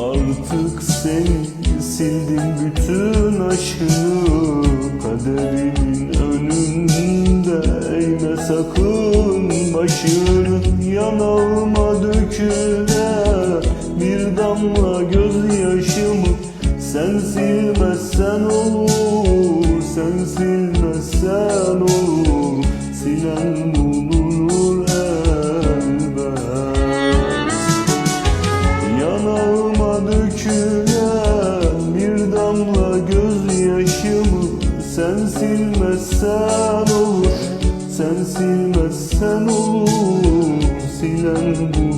Artık seni sildim bütün aşkını Kaderimin önünde eğme sakın. Başını Yanağıma döküle bir damla gözyaşımı Sen silmezsen olur, dökülen bir damla gözyaşımı Sen silmezsen olur, sen silmezsen olur Silen bu